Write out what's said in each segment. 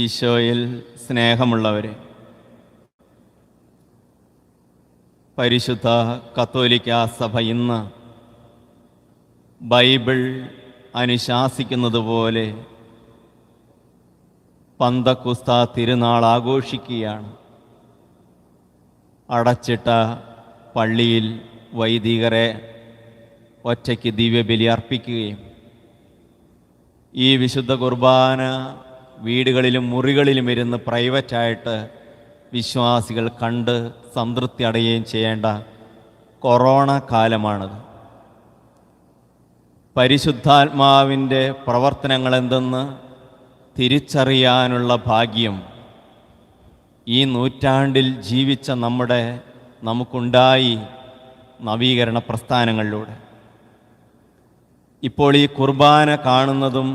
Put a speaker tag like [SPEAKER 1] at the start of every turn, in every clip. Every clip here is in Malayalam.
[SPEAKER 1] ഈശോയിൽ സ്നേഹമുള്ളവരെ പരിശുദ്ധ കത്തോലിക്ക സഭ ഇന്ന് ബൈബിൾ അനുശാസിക്കുന്നത് പോലെ പന്തക്കുസ്ത തിരുനാൾ ആഘോഷിക്കുകയാണ്. അടച്ചിട്ട പള്ളിയിൽ വൈദികരെ ഒറ്റയ്ക്ക് ദിവ്യബലി അർപ്പിക്കുകയും ഈ വിശുദ്ധ കുർബാന വീടുകളിലും മുറികളിലും ഇരുന്ന് പ്രൈവറ്റായിട്ട് വിശ്വാസികൾ കണ്ട് സംതൃപ്തി അടയുകയും ചെയ്യേണ്ട കൊറോണ കാലമാണത്. പരിശുദ്ധാത്മാവിന്റെ പ്രവർത്തനങ്ങൾ എന്തെന്ന് തിരിച്ചറിയാനുള്ള ഭാഗ്യം ഈ നൂറ്റാണ്ടിൽ ജീവിച്ച നമ്മുടെ നമുക്കുണ്ടായി നവീകരണ പ്രസ്ഥാനങ്ങളിലൂടെ. ഇപ്പോൾ ഈ കുർബാന കാണുന്നതും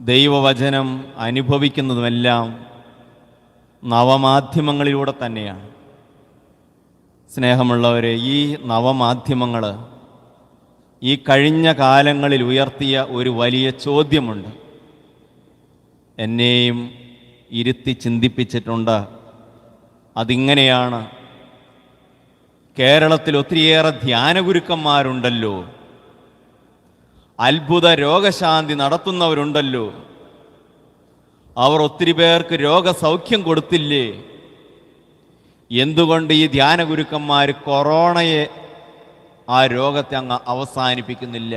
[SPEAKER 1] ദൈവവചനം അനുഭവിക്കുന്നതുമെല്ലാം നവമാധ്യമങ്ങളിലൂടെ തന്നെയാണ്. സ്നേഹമുള്ളവരെ ഈ നവമാധ്യമങ്ങൾ ഈ കഴിഞ്ഞ കാലങ്ങളിൽ ഉയർത്തിയ ഒരു വലിയ ചോദ്യമുണ്ട്. എന്നെയും ഇരുത്തി ചിന്തിപ്പിച്ചിട്ടുണ്ട്. അതിങ്ങനെയാണ് കേരളത്തിൽ ഒത്തിരിയേറെ ധ്യാനഗുരുക്കന്മാരുണ്ടല്ലോ. അത്ഭുത രോഗശാന്തി നടത്തുന്നവരുണ്ടല്ലോ. അവർ ഒത്തിരി പേർക്ക് രോഗസൗഖ്യം കൊടുത്തില്ലേ? എന്തുകൊണ്ട് ഈ ധ്യാന ഗുരുക്കന്മാർ കൊറോണയെ ആ രോഗത്തെ അങ്ങ് അവസാനിപ്പിക്കുന്നില്ല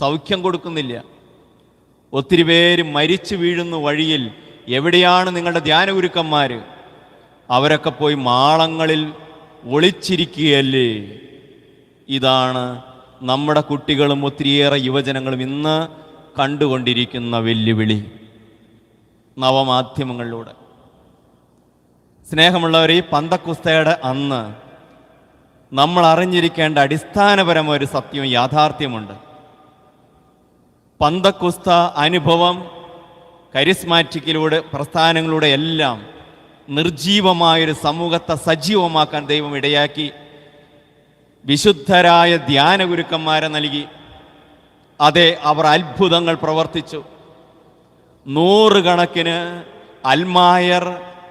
[SPEAKER 1] സൗഖ്യം കൊടുക്കുന്നില്ല? ഒത്തിരി പേര് മരിച്ചു വീഴുന്ന വഴിയിൽ എവിടെയാണ് നിങ്ങളുടെ ധ്യാന ഗുരുക്കന്മാർ അവരൊക്കെ പോയി മാളങ്ങളിൽ ഒളിച്ചിരിക്കുകയല്ലേ? ഇതാണ് നമ്മുടെ കുട്ടികളും ഒത്തിരിയേറെ യുവജനങ്ങളും ഇന്ന് കണ്ടുകൊണ്ടിരിക്കുന്ന വെല്ലുവിളി. നവമാധ്യമങ്ങളിലൂടെ. സ്നേഹമുള്ളവർ ഈ പന്തക്കുസ്തയുടെ അന്ന് നമ്മൾ അറിഞ്ഞിരിക്കേണ്ട അടിസ്ഥാനപരമായ ഒരു സത്യവും യാഥാർത്ഥ്യമുണ്ട്. പന്തക്കുസ്ത അനുഭവം കരിസ്മാറ്റിക്കിലൂടെ പ്രസ്ഥാനങ്ങളിലൂടെ എല്ലാം നിർജീവമായൊരു സമൂഹത്തെ സജീവമാക്കാൻ ദൈവം ഇടയാക്കി വിശുദ്ധരായ ധ്യാന ഗുരുക്കന്മാരെ നൽകി. അതെ അവർ അത്ഭുതങ്ങൾ പ്രവർത്തിച്ചു. നൂറുകണക്കിന് അൽമായർ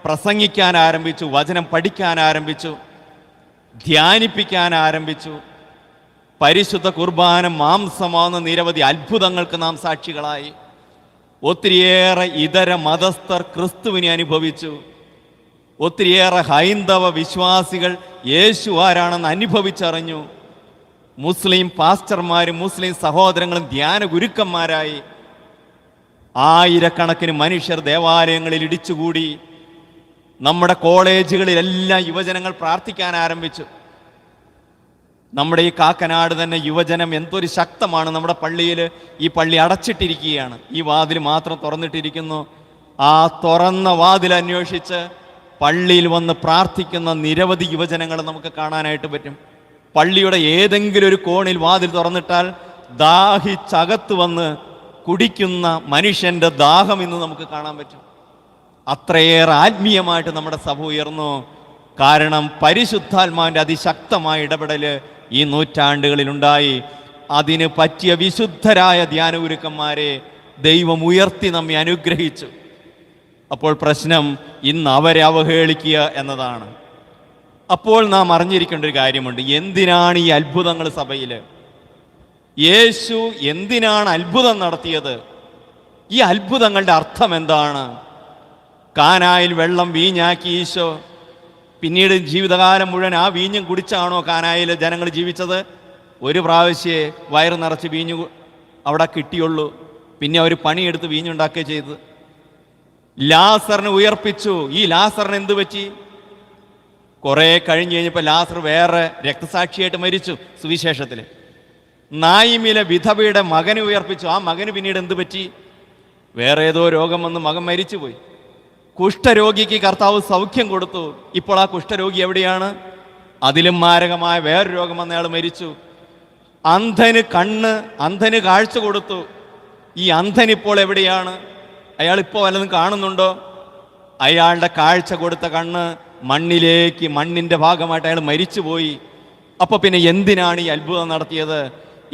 [SPEAKER 1] പ്രസംഗിക്കാൻ ആരംഭിച്ചു വചനം പഠിക്കാൻ ആരംഭിച്ചു ധ്യാനിപ്പിക്കാൻ ആരംഭിച്ചു. പരിശുദ്ധ കുർബാന മാംസമാവുന്ന നിരവധി അത്ഭുതങ്ങൾക്ക് നാം സാക്ഷികളായി. ഒത്തിരിയേറെ ഇതര മതസ്ഥർ ക്രിസ്തുവിനെ അനുഭവിച്ചു. ഒത്തിരിയേറെ ഹൈന്ദവ വിശ്വാസികൾ യേശു ആരാണെന്ന് അനുഭവിച്ചറിഞ്ഞു. മുസ്ലിം പാസ്റ്റർമാരും മുസ്ലിം സഹോദരങ്ങളും ധ്യാന ഗുരുക്കന്മാരായി ആയിരക്കണക്കിന് മനുഷ്യർ ദേവാലയങ്ങളിൽ ഇടിച്ചുകൂടി നമ്മുടെ കോളേജുകളിലെല്ലാം യുവജനങ്ങൾ പ്രാർത്ഥിക്കാൻ ആരംഭിച്ചു. നമ്മുടെ ഈ കാക്കനാട് തന്നെ യുവജനം എന്തൊരു ശക്തമാണ്. നമ്മുടെ പള്ളിയിൽ ഈ പള്ളി അടച്ചിട്ടിരിക്കുകയാണ്. ഈ വാതിൽ മാത്രം തുറന്നിട്ടിരിക്കുന്നു. ആ തുറന്ന വാതിൽ അന്വേഷിച്ച് പള്ളിയിൽ വന്ന് പ്രാർത്ഥിക്കുന്ന നിരവധി യുവജനങ്ങൾ നമുക്ക് കാണാനായിട്ട് പറ്റും. പള്ളിയുടെ ഏതെങ്കിലും ഒരു കോണിൽ വാതിൽ തുറന്നിട്ടാൽ ദാഹിച്ചകത്ത് വന്ന് കുടിക്കുന്ന മനുഷ്യന്റെ ദാഹം ഇന്ന് നമുക്ക് കാണാൻ പറ്റും. അത്രയേറെ ആത്മീയമായിട്ട് നമ്മുടെ സഭ ഉയർന്നു. കാരണം പരിശുദ്ധാത്മാവിന്റെ അതിശക്തമായ ഇടപെടൽ ഈ നൂറ്റാണ്ടുകളിലുണ്ടായി. അതിന് പറ്റിയ വിശുദ്ധരായ ധ്യാനഗുരുക്കന്മാരെ ദൈവം ഉയർത്തി നമ്മെ അനുഗ്രഹിച്ചു. അപ്പോൾ പ്രശ്നം ഇന്ന് അവരെ അവഹേളിക്കുക എന്നതാണ്. അപ്പോൾ നാം അറിഞ്ഞിരിക്കേണ്ട ഒരു കാര്യമുണ്ട്. എന്തിനാണ് ഈ അത്ഭുതങ്ങൾ സഭയിൽ യേശു എന്തിനാണ് അത്ഭുതം നടത്തിയത്? ഈ അത്ഭുതങ്ങളുടെ അർത്ഥം എന്താണ്? കാനായിൽ വെള്ളം വീഞ്ഞാക്കി ഈശോ. പിന്നീട് ജീവിതകാലം മുഴുവൻ ആ വീഞ്ഞും കുടിച്ചാണോ കാനായിൽ ജനങ്ങൾ ജീവിച്ചത്? ഒരു പ്രാവശ്യേ വയറ് നിറച്ച് വീഞ്ഞു അവിടെ കിട്ടിയുള്ളൂ. പിന്നെ അവർ പണിയെടുത്ത് വീഞ്ഞുണ്ടാക്കുകയും ചെയ്തത്. ലാസറിനെ ഉയർപ്പിച്ചു. ഈ ലാസറിന് എന്ത് പറ്റി? കുറെ കഴിഞ്ഞ് കഴിഞ്ഞപ്പോൾ ലാസർ വേറെ രക്തസാക്ഷിയായിട്ട് മരിച്ചു സുവിശേഷത്തിൽ നായിമിലെ വിധവയുടെ മകനെ ഉയർപ്പിച്ചു. ആ മകന് പിന്നീട് എന്ത് പറ്റി? വേറെ ഏതോ രോഗം വന്ന് മകൻ മരിച്ചുപോയി. കുഷ്ഠരോഗിക്ക് കർത്താവ് സൗഖ്യം കൊടുത്തു. ഇപ്പോൾ ആ കുഷ്ഠരോഗി എവിടെയാണ്? അതിലും മാരകമായ വേറൊരു രോഗം വന്ന അയാൾ മരിച്ചു. അന്ധന് കണ്ണ് അന്ധന് കാഴ്ച കൊടുത്തു. ഈ അന്ധനിപ്പോൾ എവിടെയാണ്? അയാൾ ഇപ്പോൾ വല്ലതും കാണുന്നുണ്ടോ? അയാളുടെ കാഴ്ച കൊടുത്ത കണ്ണ് മണ്ണിലേക്ക് മണ്ണിന്റെ ഭാഗമായിട്ട് അയാൾ മരിച്ചുപോയി. അപ്പോൾ പിന്നെ എന്തിനാണ് ഈ അത്ഭുതം നടത്തിയത്?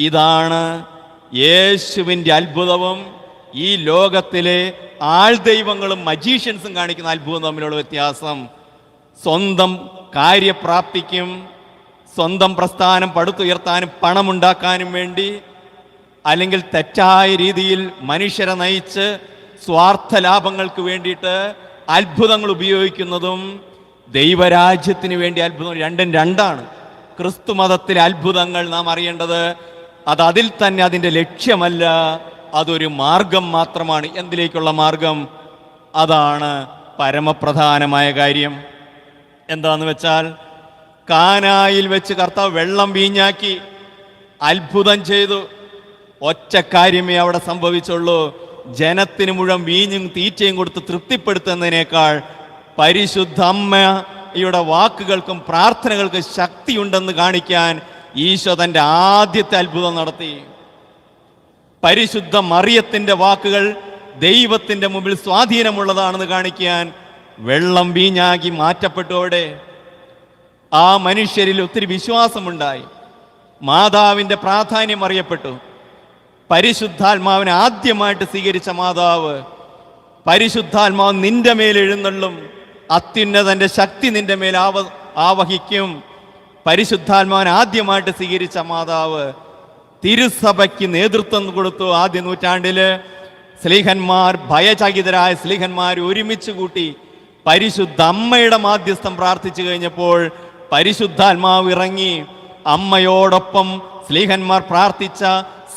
[SPEAKER 1] ഇതാണ് യേശുവിന്റെ അത്ഭുതവും ഈ ലോകത്തിലെ ആൾദൈവങ്ങളും മജീഷ്യൻസും കാണിക്കുന്ന അത്ഭുതം തമ്മിലുള്ള വ്യത്യാസം. സ്വന്തം കാര്യപ്രാപ്തിക്കും സ്വന്തം പ്രസ്ഥാനം പടുത്തുയർത്താനും പണമുണ്ടാക്കാനും വേണ്ടി അല്ലെങ്കിൽ തെറ്റായ രീതിയിൽ മനുഷ്യരെ നയിച്ച് സ്വാർത്ഥ ലാഭങ്ങൾക്ക് വേണ്ടിയിട്ട് അത്ഭുതങ്ങൾ ഉപയോഗിക്കുന്നതും ദൈവരാജ്യത്തിന് വേണ്ടി അത്ഭുതം രണ്ടും രണ്ടാണ്. ക്രിസ്തു മതത്തിലെ അത്ഭുതങ്ങൾ നാം അറിയേണ്ടത് അത് അതിൽ തന്നെ അതിന്റെ ലക്ഷ്യമല്ല അതൊരു മാർഗം മാത്രമാണ്. എന്തിലേക്കുള്ള മാർഗം? അതാണ് പരമപ്രധാനമായ കാര്യം. എന്താന്ന് വെച്ചാൽ കാനായിൽ വെച്ച് കർത്താവ് വെള്ളം വീഞ്ഞാക്കി അത്ഭുതം ചെയ്തു. ഒറ്റ കാര്യമേ അവിടെ സംഭവിച്ചുള്ളൂ. ജനത്തിന് മുഴുവൻ വീഞ്ഞും തീറ്റയും കൊടുത്ത് തൃപ്തിപ്പെടുത്തുന്നതിനേക്കാൾ പരിശുദ്ധ അമ്മയുടെ വാക്കുകൾക്കും പ്രാർത്ഥനകൾക്കും ശക്തിയുണ്ടെന്ന് കാണിക്കാൻ ഈശോ തന്റെ ആദ്യത്തെ അത്ഭുതം നടത്തി. പരിശുദ്ധ മറിയത്തിന്റെ വാക്കുകൾ ദൈവത്തിന്റെ മുമ്പിൽ സ്വാധീനമുള്ളതാണെന്ന് കാണിക്കാൻ വെള്ളം വീഞ്ഞാക്കി മാറ്റപ്പെട്ടോടെ ആ മനുഷ്യരിൽ ഒത്തിരി വിശ്വാസമുണ്ടായി. മാതാവിന്റെ പ്രാധാന്യം അറിയപ്പെട്ടു. പരിശുദ്ധാത്മാവിനെ ആദ്യമായിട്ട് സ്വീകരിച്ച മാതാവ് പരിശുദ്ധാത്മാവ് നിന്റെ മേൽ എഴുന്നള്ളും. അത്യുന്നതന്റെ ശക്തി നിന്റെ മേൽ ആവ ആവഹിക്കും. പരിശുദ്ധാത്മാവിനെ ആദ്യമായിട്ട് സ്വീകരിച്ച മാതാവ് തിരുസഭയ്ക്ക് നേതൃത്വം കൊടുത്തു ആദ്യ നൂറ്റാണ്ടിൽ. സ്ലീഹന്മാർ ഭയചകിതരായ സ്ലീഹന്മാർ ഒരുമിച്ച് കൂട്ടി പരിശുദ്ധ അമ്മയുടെ മാധ്യസ്ഥം പ്രാർത്ഥിച്ചു കഴിഞ്ഞപ്പോൾ പരിശുദ്ധാത്മാവ് ഇറങ്ങി. അമ്മയോടൊപ്പം സ്ലീഹന്മാർ പ്രാർത്ഥിച്ച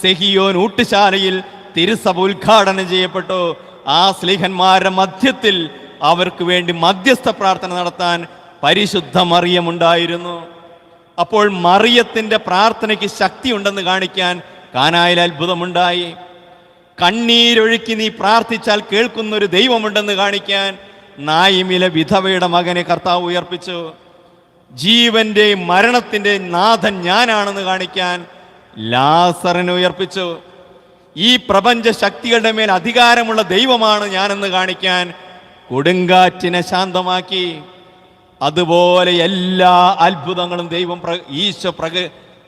[SPEAKER 1] സെഹിയോൻ ഊട്ടുശാലയിൽ തിരുസഭ ഉദ്ഘാടനം ചെയ്യപ്പെട്ടു. ആ സ്ലീഹന്മാരുടെ മധ്യത്തിൽ അവർക്ക് വേണ്ടി മധ്യസ്ഥ പ്രാർത്ഥന നടത്താൻ പരിശുദ്ധ മറിയമുണ്ടായിരുന്നു അപ്പോൾ മറിയത്തിന്റെ പ്രാർത്ഥനയ്ക്ക് ശക്തി ഉണ്ടെന്ന് കാണിക്കാൻ കാനായിൽ അത്ഭുതമുണ്ടായി. കണ്ണീരൊഴുക്കി നീ പ്രാർത്ഥിച്ചാൽ കേൾക്കുന്ന ഒരു ദൈവമുണ്ടെന്ന് കാണിക്കാൻ നായിമിലെ വിധവയുടെ മകനെ കർത്താവ് ഉയർപ്പിച്ചു. ജീവന്റെയും മരണത്തിന്റെയും നാഥൻ ഞാനാണെന്ന് കാണിക്കാൻ ലാസറിനെ ഉയർപ്പിച്ചു ഈ പ്രപഞ്ച ശക്തികളുടെ മേൽ അധികാരമുള്ള ദൈവമാണ് ഞാനെന്ന് കാണിക്കാൻ കൊടുങ്കാറ്റിനെ ശാന്തമാക്കി. അതുപോലെ എല്ലാ അത്ഭുതങ്ങളും ദൈവം പ്ര- ഈശോ പ്രക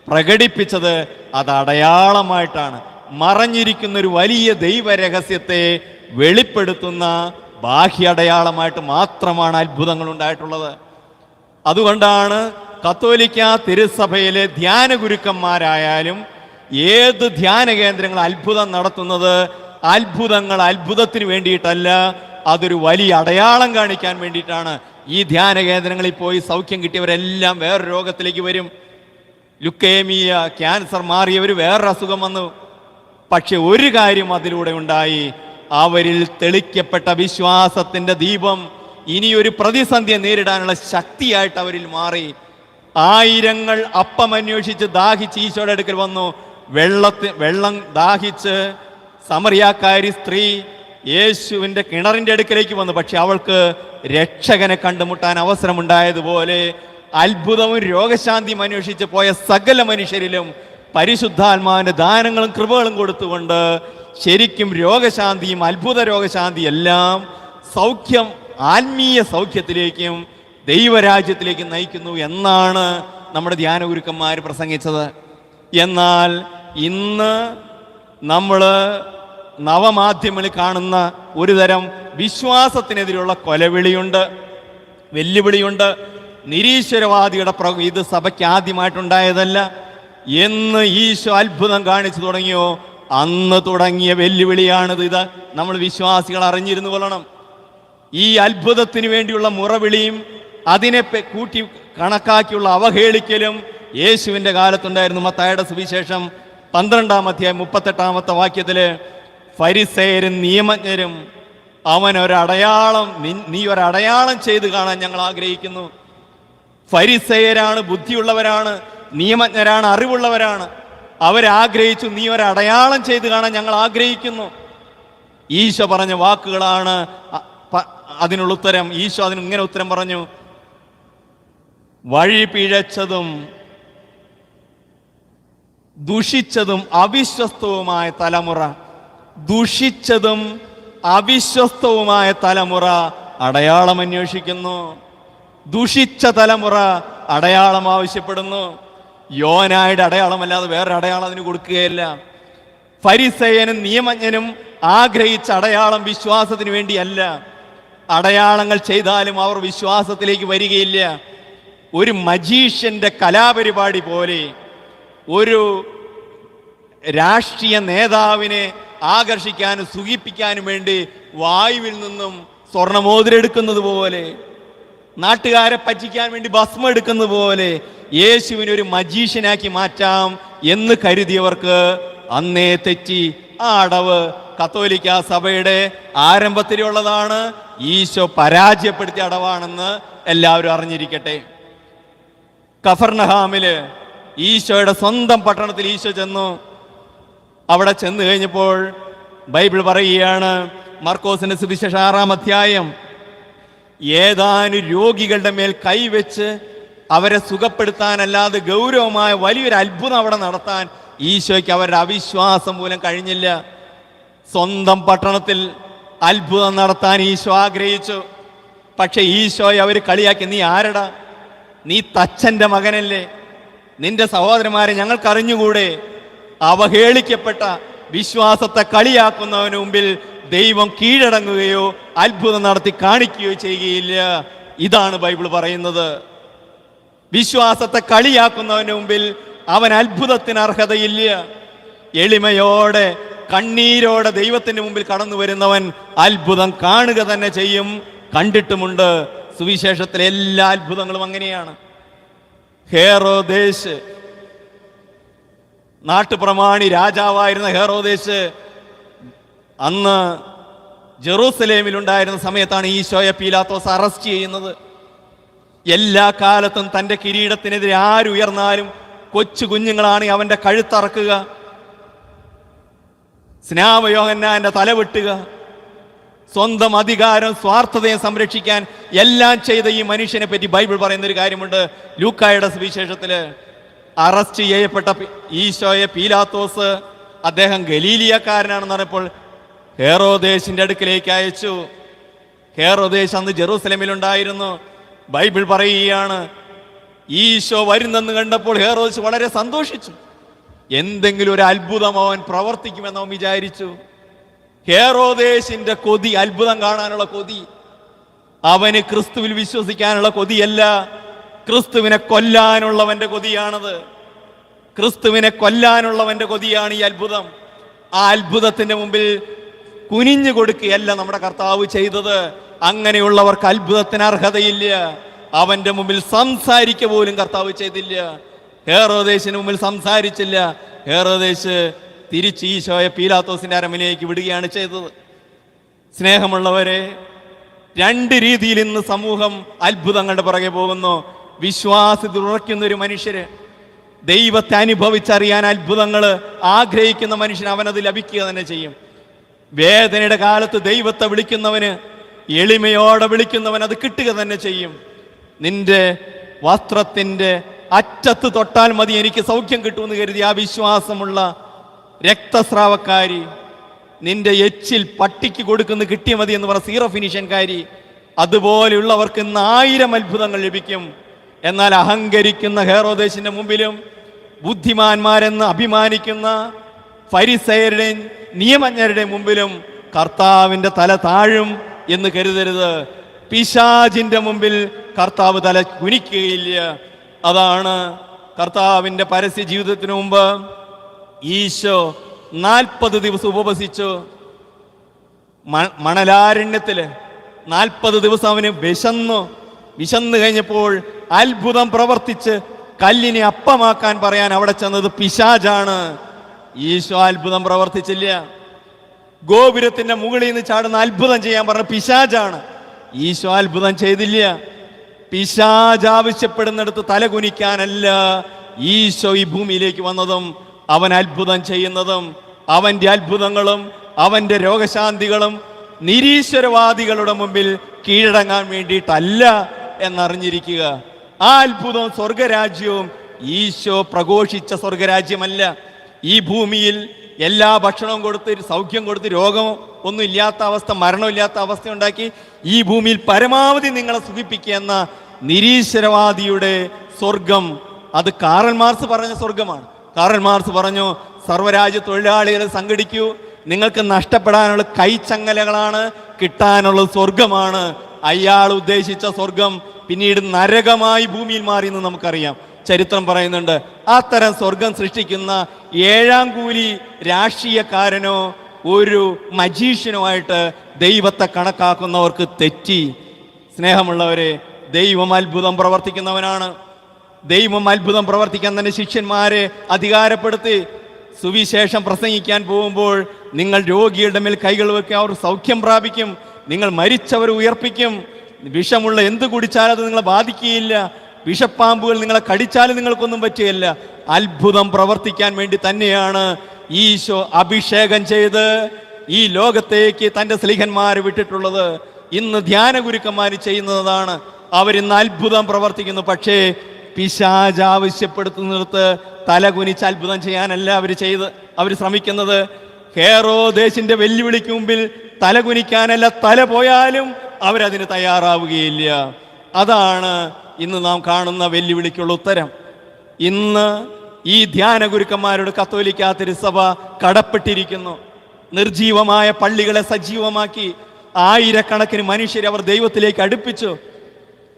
[SPEAKER 1] പ്രകടിപ്പിച്ചത് അത് അടയാളമായിട്ടാണ്. മറഞ്ഞിരിക്കുന്ന ഒരു വലിയ ദൈവരഹസ്യത്തെ വെളിപ്പെടുത്തുന്ന ബാഹ്യ അടയാളമായിട്ട് മാത്രമാണ് അത്ഭുതങ്ങൾ ഉണ്ടായിട്ടുള്ളത്. അതുകൊണ്ടാണ് കത്തോലിക്ക തിരുസഭയിലെ ധ്യാന ഗുരുക്കന്മാരായാലും ഏത് ധ്യാന കേന്ദ്രങ്ങൾ അത്ഭുതം നടത്തുന്നത് അത്ഭുതങ്ങൾ അത്ഭുതത്തിന് വേണ്ടിയിട്ടല്ല അതൊരു വലിയ അടയാളം കാണിക്കാൻ വേണ്ടിയിട്ടാണ്. ഈ ധ്യാന കേന്ദ്രങ്ങളിൽ പോയി സൗഖ്യം കിട്ടിയവരെല്ലാം വേറെ രോഗത്തിലേക്ക് വരും. ലുക്കേമിയ ക്യാൻസർ മാറിയവർ വേറൊരു അസുഖം വന്നു. പക്ഷെ ഒരു കാര്യം അതിലൂടെ ഉണ്ടായി. അവരിൽ തെളിക്കപ്പെട്ട വിശ്വാസത്തിന്റെ ദീപം ഇനിയൊരു പ്രതിസന്ധിയെ നേരിടാനുള്ള ശക്തിയായിട്ട് അവരിൽ മാറി. ആയിരങ്ങൾ അപ്പം അന്വേഷിച്ച് ദാഹിച്ച് ഈശോയുടെ അടുക്കൽ വന്നു. വെള്ളത്തി വെള്ളം ദാഹിച്ച് സമറിയാക്കാരി സ്ത്രീ യേശുവിന്റെ കിണറിന്റെ അടുക്കലേക്ക് വന്നു. പക്ഷെ അവൾക്ക് രക്ഷകനെ കണ്ടുമുട്ടാൻ അവസരമുണ്ടായതുപോലെ അത്ഭുതവും രോഗശാന്തിയും അന്വേഷിച്ച് പോയ സകല മനുഷ്യരിലും പരിശുദ്ധാത്മാവിന്റെ ദാനങ്ങളും കൃപകളും കൊടുത്തുകൊണ്ട് ശരിക്കും രോഗശാന്തിയും അത്ഭുത രോഗശാന്തി എല്ലാം സൗഖ്യം ആത്മീയ സൗഖ്യത്തിലേക്കും ദൈവരാജ്യത്തിലേക്കും നയിക്കുന്നു എന്നാണ് നമ്മുടെ ധ്യാന ഗുരുക്കന്മാർ പ്രസംഗിച്ചത്. എന്നാൽ ഇന്ന് നമ്മൾ നവമാധ്യമങ്ങളിൽ കാണുന്ന ഒരു തരം വിശ്വാസത്തിനെതിരെയുള്ള കൊലവിളിയുണ്ട് വെല്ലുവിളിയുണ്ട്. നിരീശ്വരവാദിയുടെ പ്ര ഇത് സഭയ്ക്ക് ആദ്യമായിട്ടുണ്ടായതല്ല. എന്ന് ഈശോ അത്ഭുതം കാണിച്ചു തുടങ്ങിയോ? അന്ന് തുടങ്ങിയ വെല്ലുവിളിയാണിത്. ഇത് നമ്മൾ വിശ്വാസികൾ അറിഞ്ഞിരുന്നു കൊള്ളണം. ഈ അത്ഭുതത്തിന് വേണ്ടിയുള്ള മുറവിളിയും അതിനെ കൂട്ടി കണക്കാക്കിയുള്ള അവഹേളിക്കലും യേശുവിന്റെ കാലത്തുണ്ടായിരുന്നു. മത്തായുടെ സുവിശേഷം പന്ത്രണ്ടാം അധ്യായം മുപ്പത്തെട്ടാമത്തെ വാക്യത്തിൽ ഫരിസേരും നിയമജ്ഞരും നി- നീ ഒരടയാളം ചെയ്ത് കാണാൻ ഞങ്ങൾ ആഗ്രഹിക്കുന്നു. ഫരിസേരാണ് ബുദ്ധിയുള്ളവരാണ് നിയമജ്ഞരാണ് അറിവുള്ളവരാണ്. അവരാഗ്രഹിച്ചു നീ ഒരടയാളം ചെയ്ത് കാണാൻ ഞങ്ങൾ ആഗ്രഹിക്കുന്നു. ഈശോ പറഞ്ഞ വാക്കുകളാണ് അതിനുള്ള ഉത്തരം. ഈശോ അതിന് ഇങ്ങനെ ഉത്തരം പറഞ്ഞു വഴി പിഴച്ചതും ദുഷിച്ചതും അവിശ്വസ്തവുമായ തലമുറ ദുഷിച്ചതും അവിശ്വസ്തവുമായ തലമുറ അടയാളം അന്വേഷിക്കുന്നു. ദുഷിച്ച തലമുറ അടയാളം ആവശ്യപ്പെടുന്നു. യോനായുടെ അടയാളമല്ലാതെ വേറെ അടയാളം അതിന് കൊടുക്കുകയില്ല. പരിസയനും നിയമജ്ഞനും ആഗ്രഹിച്ച അടയാളം വിശ്വാസത്തിന് വേണ്ടിയല്ല. അടയാളങ്ങൾ ചെയ്താലും അവർ വിശ്വാസത്തിലേക്ക് വരികയില്ല. ഒരു മജീഷ്യന്റെ കലാപരിപാടി പോലെ ഒരു രാഷ്ട്രീയ നേതാവിനെ ആകർഷിക്കാനും സുഖിപ്പിക്കാനും വേണ്ടി വായുവിൽ നിന്നും സ്വർണമോതിരെടുക്കുന്നത് പോലെ നാട്ടുകാരെ പറ്റിക്കാൻ വേണ്ടി ഭസ്മം എടുക്കുന്നത് പോലെ യേശുവിനെ ഒരു മജീഷ്യനാക്കി മാറ്റാം എന്ന് കരുതിയവർക്ക് അന്നേ തെറ്റി ആ അടവ് കത്തോലിക്ക സഭയുടെ ആരംഭത്തിലുള്ളതാണ്. ഈശോ പരാജയപ്പെടുത്തിയ അടവാണെന്ന് എല്ലാവരും അറിഞ്ഞിരിക്കട്ടെ. കഫർണഹാമിൽ ഈശോയുടെ സ്വന്തം പട്ടണത്തിൽ ഈശോ ചെന്നു. അവിടെ ചെന്ന് കഴിഞ്ഞപ്പോൾ ബൈബിൾ പറയുകയാണ് മർക്കോസിന്റെ സുവിശേഷ ആറാം അധ്യായം ഏതാനും രോഗികളുടെ മേൽ കൈവച്ച് അവരെ സുഖപ്പെടുത്താനല്ലാതെ ഗൗരവമായ വലിയൊരു അത്ഭുതം അവിടെ നടത്താൻ ഈശോയ്ക്ക് അവരുടെ അവിശ്വാസം മൂലം കഴിഞ്ഞില്ല. സ്വന്തം പട്ടണത്തിൽ അത്ഭുതം നടത്താൻ ഈശോ ആഗ്രഹിച്ചു. പക്ഷെ ഈശോയെ അവർ കളിയാക്കി നീ ആരടാ? നീ തച്ചന്റെ മകനല്ലേ? നിന്റെ സഹോദരന്മാരെ ഞങ്ങൾക്കറിഞ്ഞുകൂടെ? അവഹേളിക്കപ്പെട്ട വിശ്വാസത്തെ കളിയാക്കുന്നവന് മുമ്പിൽ ദൈവം കീഴടങ്ങുകയോ അത്ഭുതം നടത്തി കാണിക്കുകയോ ചെയ്യുകയില്ല. ഇതാണ് ബൈബിൾ പറയുന്നത്. വിശ്വാസത്തെ കളിയാക്കുന്നവന് മുമ്പിൽ അവൻ അത്ഭുതത്തിന് അർഹതയില്ല. എളിമയോടെ കണ്ണീരോടെ ദൈവത്തിന്റെ മുമ്പിൽ കടന്നു വരുന്നവൻ അത്ഭുതം കാണുക തന്നെ ചെയ്യും. കണ്ടിട്ടുമുണ്ട് സുവിശേഷത്തിലെ എല്ലാ അത്ഭുതങ്ങളും അങ്ങനെയാണ്. ഹേറോദേശ് നാട്ടുപ്രമാണി രാജാവായിരുന്ന ഹേറോദേശ് അന്ന് ജെറൂസലേമിലുണ്ടായിരുന്ന സമയത്താണ് ഈശോയെ പീലാത്തോസ് അറസ്റ്റ് ചെയ്യുന്നത്. എല്ലാ കാലത്തും തന്റെ കിരീടത്തിനെതിരെ ആരുയർന്നാലും കൊച്ചു കുഞ്ഞുങ്ങളാണ് അവന്റെ കഴുത്തറക്കുക സ്നാമയോഹന്നാന്റെ തല വെട്ടുക സ്വന്തം അധികാരം സ്വാർത്ഥതയെ സംരക്ഷിക്കാൻ എല്ലാം ചെയ്ത ഈ മനുഷ്യനെ പറ്റി ബൈബിൾ പറയുന്ന ഒരു കാര്യമുണ്ട്. ലൂക്കായുടെ സുവിശേഷത്തിൽ അറസ്റ്റ് ചെയ്യപ്പെട്ട ഈശോയെ പീലാത്തോസ് അദ്ദേഹം ഗലീലിയക്കാരനാണെന്ന് പറഞ്ഞപ്പോൾ ഹേറോദേശിന്റെ അടുക്കിലേക്ക് അയച്ചു. ഹേറോദേശ് അന്ന് ജെറൂസലമിലുണ്ടായിരുന്നു. ബൈബിൾ പറയുകയാണ് ഈശോ വരുന്നെന്ന് കണ്ടപ്പോൾ ഹേറോദേശ് വളരെ സന്തോഷിച്ചു. എന്തെങ്കിലും ഒരു അത്ഭുതം അവൻ പ്രവർത്തിക്കുമെന്ന് അവൻ വിചാരിച്ചു. ഹേറോദേശിന്റെ കൊതി അത്ഭുതം കാണാനുള്ള കൊതി. അവന് ക്രിസ്തുവിൽ വിശ്വസിക്കാനുള്ള കൊതിയല്ല. ക്രിസ്തുവിനെ കൊല്ലാനുള്ളവന്റെ കൊതിയാണത്. ക്രിസ്തുവിനെ കൊല്ലാനുള്ളവന്റെ കൊതിയാണ് ഈ അത്ഭുതം. ആ അത്ഭുതത്തിന്റെ മുമ്പിൽ കുനിഞ്ഞു കൊടുക്കുകയല്ല നമ്മുടെ കർത്താവ് ചെയ്തത്. അങ്ങനെയുള്ളവർക്ക് അത്ഭുതത്തിന് അർഹതയില്ല. അവന്റെ മുമ്പിൽ സംസാരിക്ക പോലും കർത്താവ് ചെയ്തില്ല. ഹേറോദേശിന് മുമ്പിൽ സംസാരിച്ചില്ല. ഹേറോദേശ് തിരിച്ച് ഈശോയെ പീലാത്തോസിന്റെ അരമനയിലേക്ക് വിടുകയാണ് ചെയ്തത്. സ്നേഹമുള്ളവരെ രണ്ട് രീതിയിൽ ഇന്ന് സമൂഹം അത്ഭുതങ്ങളുടെ പുറകെ പോകുന്നു. വിശ്വാസത്തിൽ ഉറയ്ക്കുന്ന ഒരു മനുഷ്യര് ദൈവത്തെ അനുഭവിച്ചറിയാൻ അത്ഭുതങ്ങൾ ആഗ്രഹിക്കുന്ന മനുഷ്യൻ അവനത് ലഭിക്കുക തന്നെ ചെയ്യും. വേദനയുടെ കാലത്ത് ദൈവത്തെ വിളിക്കുന്നവന് എളിമയോടെ വിളിക്കുന്നവൻ അത് കിട്ടുക തന്നെ ചെയ്യും. നിന്റെ വസ്ത്രത്തിന്റെ അറ്റത്ത് തൊട്ടാൽ മതി എനിക്ക് സൗഖ്യം കിട്ടുമെന്ന് കരുതി ആ വിശ്വാസമുള്ള രക്തസ്രാവക്കാരി നിന്റെ എച്ചിൽ പട്ടിക്ക് കൊടുക്കുന്ന കിട്ടിയ മതി എന്ന് പറഞ്ഞ സീറോ ഫിനിഷൻകാരി അതുപോലെയുള്ളവർക്ക് ഇന്ന് ആയിരം അത്ഭുതങ്ങൾ ലഭിക്കും. എന്നാൽ അഹങ്കരിക്കുന്ന ഹേറോദേശിന്റെ മുമ്പിലും ബുദ്ധിമാന്മാരെന്ന് അഭിമാനിക്കുന്ന ഫരിസയരുടെയും നിയമജ്ഞരുടെ മുമ്പിലും കർത്താവിന്റെ തല താഴും എന്ന് കരുതരുത്. പിശാജിന്റെ മുമ്പിൽ കർത്താവ് തല കുനിക്കുകയില്ല. അതാണ് കർത്താവിന്റെ പരസ്യ ജീവിതത്തിന് മുമ്പ് ഈശോ നാൽപ്പത് ദിവസം ഉപവസിച്ചു. മണലാരണ്യത്തിൽ നാൽപ്പത് ദിവസം അവന് വിശന്നു. വിശന്നു കഴിഞ്ഞപ്പോൾ അത്ഭുതം പ്രവർത്തിച്ച് കല്ലിനെ അപ്പമാക്കാൻ പറയാൻ അവിടെ ചെന്നത് പിശാജാണ് ഈശോ അത്ഭുതം പ്രവർത്തിച്ചില്ല. ഗോപുരത്തിന്റെ മുകളിൽ നിന്ന് ചാടുന്ന അത്ഭുതം ചെയ്യാൻ പറഞ്ഞ പിശാജാണ് ഈശോ അത്ഭുതം ചെയ്തില്ല. പിശാജ് ആവശ്യപ്പെടുന്നിടത്ത് തലകുനിക്കാനല്ല ഈശോ ഈ ഭൂമിയിലേക്ക് വന്നതും അവൻ അത്ഭുതം ചെയ്യുന്നതും അവന്റെ അത്ഭുതങ്ങളും അവന്റെ രോഗശാന്തികളും നിരീശ്വരവാദികളുടെ മുമ്പിൽ കീഴടങ്ങാൻ വേണ്ടിയിട്ടല്ല എന്നറിഞ്ഞിരിക്കുക. ആ അത്ഭുതവും സ്വർഗരാജ്യവും ഈശോ പ്രഘോഷിച്ച സ്വർഗരാജ്യമല്ല. ഈ ഭൂമിയിൽ എല്ലാ ഭക്ഷണവും കൊടുത്ത് സൗഖ്യം കൊടുത്ത് രോഗം ഒന്നും ഇല്ലാത്ത അവസ്ഥ മരണമില്ലാത്ത അവസ്ഥ ഉണ്ടാക്കി ഈ ഭൂമിയിൽ പരമാവധി നിങ്ങളെ സുഖിപ്പിക്കുക എന്ന നിരീശ്വരവാദിയുടെ സ്വർഗം. അത് കാറൽ മാർസ് പറഞ്ഞ സ്വർഗമാണ്. കാറൽ മാർസ് പറഞ്ഞു സർവരാജ്യ തൊഴിലാളികളെ സംഘടിക്കൂ. നിങ്ങൾക്ക് നഷ്ടപ്പെടാനുള്ള കൈച്ചങ്ങലകളാണ് കിട്ടാനുള്ള സ്വർഗമാണ് അയാൾ ഉദ്ദേശിച്ച സ്വർഗം പിന്നീട് നരകമായി ഭൂമിയിൽ മാറി എന്ന് നമുക്കറിയാം. ചരിത്രം പറയുന്നുണ്ട് അത്തരം സ്വർഗം സൃഷ്ടിക്കുന്ന ഏഴാം കൂലി രാഷ്ട്രീയക്കാരനോ ഒരു മജീഷ്യനോ ആയിട്ട് ദൈവത്തെ കണക്കാക്കുന്നവർക്ക് തെറ്റി. സ്നേഹമുള്ളവരെ ദൈവം അത്ഭുതം പ്രവർത്തിക്കുന്നവനാണ്. ദൈവം അത്ഭുതം പ്രവർത്തിക്കാൻ തന്നെ ശിഷ്യന്മാരെ അധികാരപ്പെടുത്തി സുവിശേഷം പ്രസംഗിക്കാൻ പോകുമ്പോൾ നിങ്ങൾ രോഗിയുടെ മേൽ കൈകൾ വെക്കുക അവർ സൗഖ്യം പ്രാപിക്കും നിങ്ങൾ മരിച്ചവർ ഉയർപ്പിക്കും. വിഷമുള്ള എന്ത് കുടിച്ചാലും അത് നിങ്ങളെ ബാധിക്കുകയില്ല. വിഷപ്പാമ്പുകൾ നിങ്ങളെ കടിച്ചാലും നിങ്ങൾക്കൊന്നും പറ്റുകയില്ല. അത്ഭുതം പ്രവർത്തിക്കാൻ വേണ്ടി തന്നെയാണ് ഈശോ അഭിഷേകം ചെയ്ത് ഈ ലോകത്തേക്ക് തന്റെ സ്ലീഹന്മാർ വിട്ടിട്ടുള്ളത്. ഇന്ന് ധ്യാന ഗുരുക്കന്മാർ ചെയ്യുന്നതാണ്. അവരിന്ന് അത്ഭുതം പ്രവർത്തിക്കുന്നു. പക്ഷേ പിശാജ് ആവശ്യപ്പെടുത്തുന്നിടത്ത് തല കുനിച്ച് അത്ഭുതം ചെയ്യാനല്ല അവർ ചെയ്ത് അവർ ശ്രമിക്കുന്നത്. ഹേറോ ദേശിന്റെ വെല്ലുവിളിക്ക് മുമ്പിൽ തല കുനിക്കാനല്ല തല പോയാലും അവരതിന് തയ്യാറാവുകയില്ല. അതാണ് ഇന്ന് നാം കാണുന്ന വെല്ലുവിളിക്കുള്ള ഉത്തരം. ഇന്ന് ഈ ധ്യാന ഗുരുക്കന്മാരുടെ കത്തോലിക്ക തിരുസഭ കടപ്പെട്ടിരിക്കുന്നു. നിർജീവമായ പള്ളികളെ സജീവമാക്കി ആയിരക്കണക്കിന് മനുഷ്യരെ അവർ ദൈവത്തിലേക്ക് അടുപ്പിച്ചു.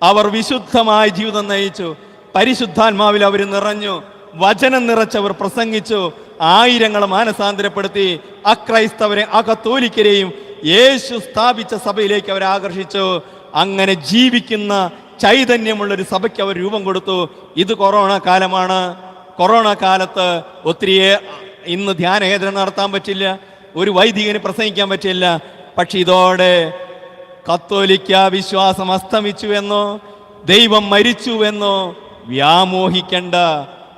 [SPEAKER 1] അവർ വിശുദ്ധമായ ജീവിതം നയിച്ചു. പരിശുദ്ധാത്മാവിൽ അവർ നിറഞ്ഞു വചനം നിറച്ചവർ പ്രസംഗിച്ചു ആയിരങ്ങളെ മാനസാന്തരപ്പെടുത്തി അക്രൈസ്തവരെ അകത്തോലിക്കരെയും യേശു സ്ഥാപിച്ച സഭയിലേക്ക് അവരെ ആകർഷിച്ചു. അങ്ങനെ ജീവിക്കുന്ന ചൈതന്യമുള്ള ഒരു സഭയ്ക്ക് അവർ രൂപം കൊടുത്തു. ഇത് കൊറോണ കാലമാണ്. കൊറോണ കാലത്ത് ഒത്തിരിയേ ഇന്ന് ധ്യാനകേന്ദ്രം നടത്താൻ പറ്റില്ല ഒരു വൈദികന് പ്രസംഗിക്കാൻ പറ്റില്ല. പക്ഷെ ഇതോടെ കത്തോലിക്ക വിശ്വാസം അസ്തമിച്ചു അസ്തമിച്ചുവെന്നോ ദൈവം മരിച്ചുവെന്നോ വ്യാമോഹിക്കണ്ട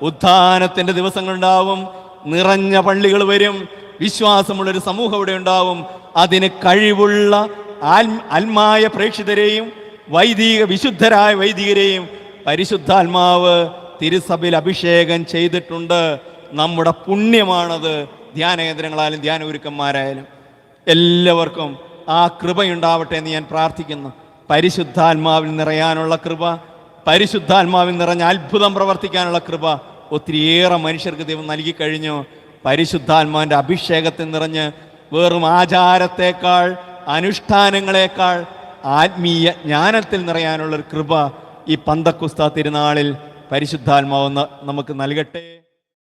[SPEAKER 1] ഉദ്ധാനത്തിന്റെ ദിവസങ്ങളുണ്ടാവും. നിറഞ്ഞ പള്ളികൾ വരും. വിശ്വാസമുള്ളൊരു സമൂഹം ഇവിടെ ഉണ്ടാവും. അതിന് കഴിവുള്ള ആത്മ ആത്മായ പ്രേക്ഷിതരെയും വൈദിക വിശുദ്ധരായ വൈദികരെയും പരിശുദ്ധാത്മാവ് തിരുസഭയിൽ അഭിഷേകം ചെയ്തിട്ടുണ്ട്. നമ്മുടെ പുണ്യമാണത്. ധ്യാനകേന്ദ്രങ്ങളായാലും ധ്യാന ഗുരുക്കന്മാരായാലും. എല്ലാവർക്കും ആ കൃപയുണ്ടാവട്ടെ എന്ന് ഞാൻ പ്രാർത്ഥിക്കുന്നു. പരിശുദ്ധാത്മാവിൽ നിറയാനുള്ള കൃപ പരിശുദ്ധാത്മാവിൽ നിറഞ്ഞ അത്ഭുതം പ്രവർത്തിക്കാനുള്ള കൃപ ഒത്തിരിയേറെ മനുഷ്യർക്ക് ദൈവം നൽകി കഴിഞ്ഞു. പരിശുദ്ധാത്മാവിന്റെ അഭിഷേകത്തിൽ നിറഞ്ഞ് വെറും ആചാരത്തേക്കാൾ അനുഷ്ഠാനങ്ങളെക്കാൾ ആത്മീയ ജ്ഞാനത്തിൽ നിറയാനുള്ളൊരു കൃപ ഈ പന്തക്കുസ്ത തിരുനാളിൽ പരിശുദ്ധാത്മാവ് നമുക്ക് നൽകട്ടെ.